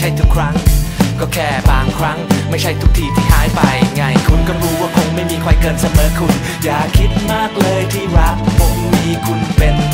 ช่ทุกครั้ง ก็แค่บางครั้ง ไม่ใช่ทุกทีที่หายไปไงคุณก็รู้ว่าคงไม่มีใครเกินเสมอคุณ อย่าคิดมากเลยที่รักผมมีคุณเป็น